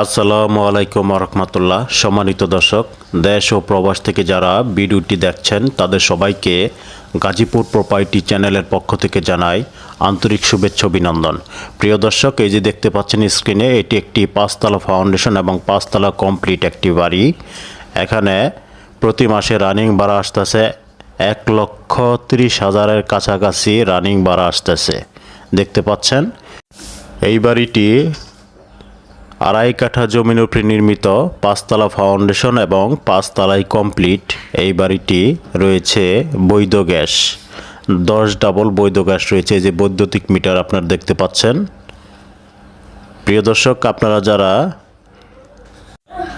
আসসালামু আলাইকুম রহমতুল্লাহ। সম্মানিত দর্শক, দেশ ও প্রবাস থেকে যারা ভিডিওটি দেখছেন, তাদের সবাইকে গাজীপুর প্রপার্টি চ্যানেলের পক্ষ থেকে জানাই আন্তরিক শুভেচ্ছা অভিনন্দন। প্রিয় দর্শক, এই যে দেখতে পাচ্ছেন স্ক্রিনে, এটি একটি পাঁচতলা ফাউন্ডেশন এবং পাঁচতলা কমপ্লিট একটি বাড়ি। এখানে প্রতি মাসে রানিং ভাড়া আসতেছে এক লক্ষ তিরিশ হাজারের কাছাকাছি রানিং ভাড়া আসতেছে। দেখতে পাচ্ছেন? এই বাড়িটি আড়াই কাঠা জমির উপরে নির্মিত পাঁচতলা ফাউন্ডেশন এবং পাঁচতলায় কমপ্লিট এই বাড়িটি রয়েছে বৈধ গ্যাস। দশ ডাবল বৈধ গ্যাস রয়েছে যে বৈদ্যুতিক মিটার আপনারা দেখতে পাচ্ছেন। প্রিয় দর্শক, আপনারা যারা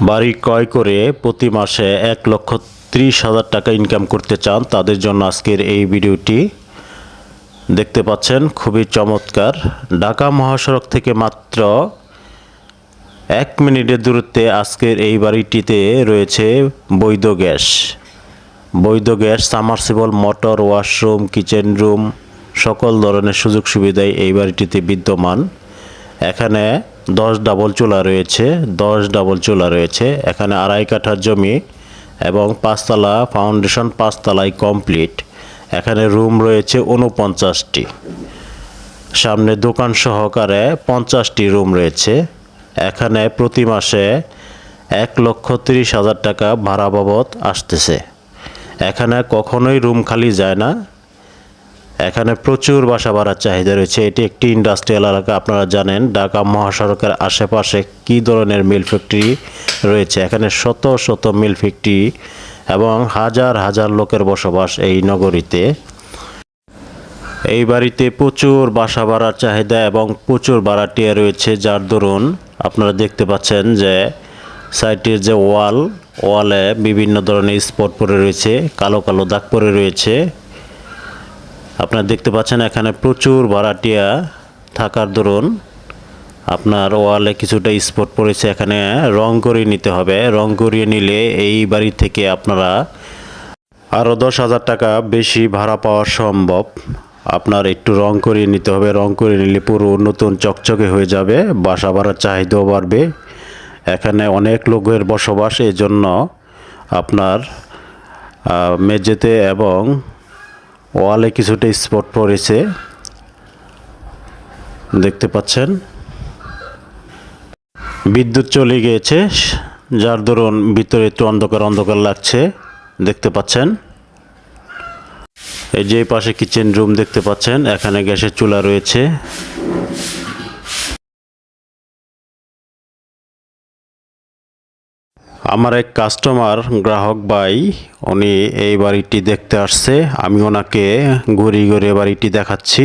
বাড়ি ক্রয় করে প্রতি মাসে এক লক্ষ ত্রিশ হাজার টাকা ইনকাম করতে চান, তাদের জন্য আজকের এই ভিডিওটি দেখতে পাচ্ছেন। খুবই চমৎকার। ঢাকা মহাসড়ক থেকে মাত্র এক মিনিটের দূরত্বে আজকের এই বাড়িটিতে রয়েছে বৈধ গ্যাস। বৈধ gas submersible motor, washroom, kitchen room, সকল ধরনের সুযোগ সুবিধাই এই বাড়িটিতে বিদ্যমান। এখানে দশ ডাবল চুলা রয়েছে, দশ ডাবল চুলা রয়েছে। এখানে আড়াই কাঠার জমি এবং পাঁচতলা, ফাউন্ডেশন পাঁচতলায় কমপ্লিট। এখানে রুম রয়েছে উনপঞ্চাশটি সামনে দোকান সহকারে পঞ্চাশটি রুম রয়েছে। এখানে প্রতি মাসে এক লক্ষ তিরিশ হাজার টাকা ভাড়া বাবদ আসতেছে। এখানে কখনোই রুম খালি যায় না। এখানে প্রচুর বাসা ভাড়ার চাহিদা রয়েছে। এটি একটি ইন্ডাস্ট্রিয়াল এলাকা, আপনারা জানেন। ঢাকা মহাসড়কের আশেপাশে কী ধরনের মিল ফ্যাক্টরি রয়েছে? এখানে শত শত মিল ফ্যাক্টরি এবং হাজার হাজার লোকের বসবাস এই নগরীতে। এই বাড়িতে প্রচুর বাসা ভাড়ার চাহিদা এবং প্রচুর ভাড়াটিয়া রয়েছে যার দরুন আপনারা দেখতে পাচ্ছেন যে সাইটের যে ওয়াল, ওয়ালে বিভিন্ন ধরনের স্পট পড়ে রয়েছে, কালো কালো দাগ পড়ে রয়েছে। আপনারা দেখতে পাচ্ছেন এখানে প্রচুর ভাড়াটিয়া থাকার দরুন আপনার ওয়ালে কিছুটা স্পট পড়েছে। এখানে রং করিয়ে নিতে হবে। রং করিয়ে নিলে এই বাড়ি থেকে আপনারা আরও দশ হাজার টাকা বেশি ভাড়া পাওয়া সম্ভব। আপনার একটু রং করিয়ে নিতে হবে। রং করে নিলে পুরো নতুন চকচকে হয়ে যাবে, বাসা ভাড়ার চাহিদাও বাড়বে। এখানে অনেক লোকের বসবাস এই জন্য আপনার মেঝেতে এবং ওয়ালে কিছুটা স্পট পড়েছে। দেখতে পাচ্ছেন? বিদ্যুৎ চলে গিয়েছে, যার দরুন ভিতরে একটু অন্ধকার অন্ধকার লাগছে। দেখতে পাচ্ছেন? এই যে পাশে কিচেন রুম দেখতে পাচ্ছেন, এখানে গ্যাসের চুলা রয়েছে। আমার এক কাস্টমার গ্রাহক ভাই, উনি এই বাড়িটি দেখতে আসছে। আমি ওনাকে ঘুরি ঘুরে বাড়িটি দেখাচ্ছি।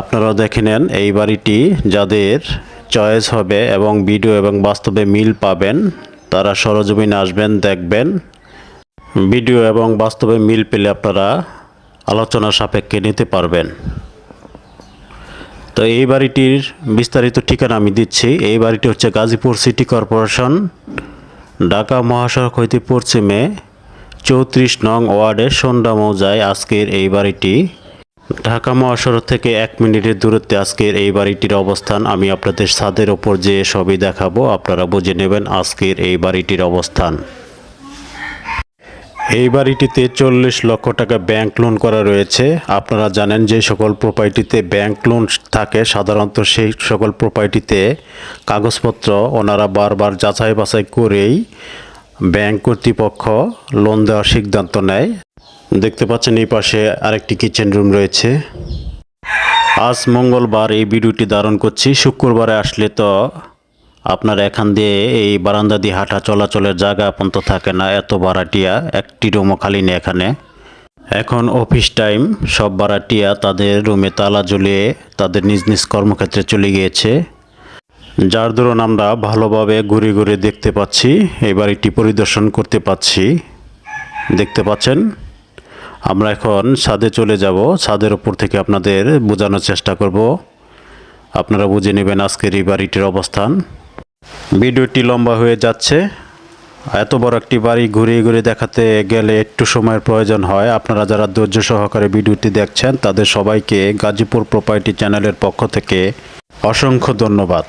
আপনারাও দেখে নেন, এই বাড়িটি যাদের চয়েস হবে এবং ভিডিও এবং বাস্তবে মিল পাবেন, তারা সরজমিনে আসবেন, দেখবেন। ভিডিও এবং বাস্তবে মিল পেলে আপনারা আলোচনা সাপেক্ষে নিতে পারবেন। তো এই বাড়িটির বিস্তারিত ঠিকানা আমি দিচ্ছি। এই বাড়িটি হচ্ছে গাজীপুর সিটি কর্পোরেশন, ঢাকা মহাসড়ক হইতে পশ্চিমে চৌত্রিশ নং ওয়ার্ডে সন্ধ্যা মৌজায় আজকের এই বাড়িটি। ঢাকা মহাসড়ক থেকে এক মিনিটের দূরত্বে আজকের এই বাড়িটির অবস্থান। আমি আপনাদের ছাদের ওপর যে সবই দেখাবো। আপনারা বুঝে নেবেন আজকের এই বাড়িটির অবস্থান। এই বাড়িটিতে চল্লিশ লক্ষ টাকা ব্যাংক লোন করা রয়েছে। আপনারা জানেন যে সকল প্রপার্টিতে ব্যাংক লোন থাকে, সাধারণত সেই সকল প্রপার্টিতে কাগজপত্র ওনারা বারবার যাচাই বাছাই করেই ব্যাংক কর্তৃপক্ষ লোন দেওয়ার সিদ্ধান্ত নেয়। দেখতে পাচ্ছেন এই পাশে আরেকটি কিচেন রুম রয়েছে। আজ মঙ্গলবার এই ভিডিওটি ধারণ করছি। শুক্রবারে আসলে তো আপনার এখান দিয়ে এই বারান্দা দিয়ে হাঁটা চলাচলের জায়গা পর্যন্ত থাকে না, এত ভাড়াটিয়া একটি রুমও খালি নেই এখানে। এখন অফিস টাইম সব ভাড়াটিয়া তাদের রুমে তালা ঝুলিয়ে তাদের নিজ নিজ কর্মক্ষেত্রে চলে গিয়েছে। যার দরুন আমরা ভালোভাবে ঘুরে ঘুরে দেখতে পাচ্ছি এই বাড়িটি পরিদর্শন করতে পাচ্ছি। দেখতে পাচ্ছেন? আমরা এখন ছাদে চলে যাব, ছাদের উপর থেকে আপনাদের বোঝানোর চেষ্টা করব। আপনারা বুঝে নেবেন আজকের এই বাড়িটির অবস্থান। ভিডিওটি লম্বা হয়ে যাচ্ছে। এত বড় একটি বাড়ি ঘুরিয়ে ঘুরিয়ে দেখাতে গেলে একটু সময়ের প্রয়োজন হয়। আপনারা যারা ধৈর্য সহকারে ভিডিওটি দেখছেন, তাদের সবাইকে গাজীপুর প্রপার্টি চ্যানেলের পক্ষ থেকে অসংখ্য ধন্যবাদ।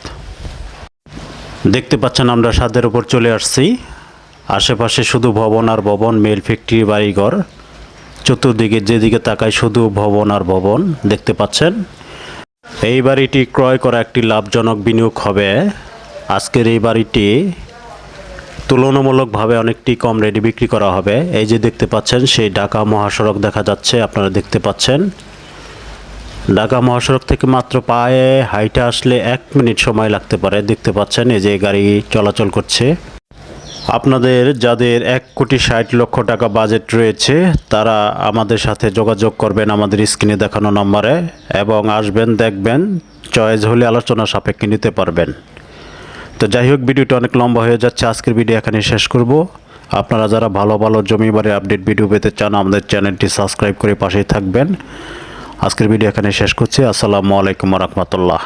দেখতে পাচ্ছেন আমরা ছাদের উপর চলে আসছি। আশেপাশে শুধু ভবন আর ভবন, মেল ফ্যাক্টরি, বাড়িঘর। চতুর্দিকে যেদিকে তাকায় শুধু ভবন আর ভবন, দেখতে পাচ্ছেন। এই বাড়িটি ক্রয় করা একটি লাভজনক বিনিয়োগ হবে। আজকের এই বাড়িটি তুলনামূলকভাবে অনেকটি কম রেডি বিক্রি করা হবে। এই যে দেখতে পাচ্ছেন, সেই ঢাকা মহাসড়ক দেখা যাচ্ছে, আপনারা দেখতে পাচ্ছেন। ঢাকা মহাসড়ক থেকে মাত্র পায়ে হাইটে আসলে এক মিনিট সময় লাগতে পারে। দেখতে পাচ্ছেন, এই যে গাড়ি চলাচল করছে। আপনাদের, যাদের এক কোটি ষাট লক্ষ টাকা বাজেট রয়েছে, তারা আমাদের সাথে যোগাযোগ করবেন আমাদের স্ক্রিনে দেখানো নম্বরে এবং আসবেন, দেখবেন, চয়েস হলে আলোচনা সাপেক্ষে নিতে পারবেন। তো যাই হোক, ভিডিওটা অনেক লম্বা হয়ে যাচ্ছে। আজকের ভিডিও এখানে শেষ করব। আপনারা যারা ভালো ভালো জমি বাড়ি আপডেট ভিডিও পেতে চান, আমাদের চ্যানেলটি সাবস্ক্রাইব করে পাশেই থাকবেন। আজকের ভিডিও এখানে শেষ করছি। আসসালামু আলাইকুম রহমতুল্লাহ।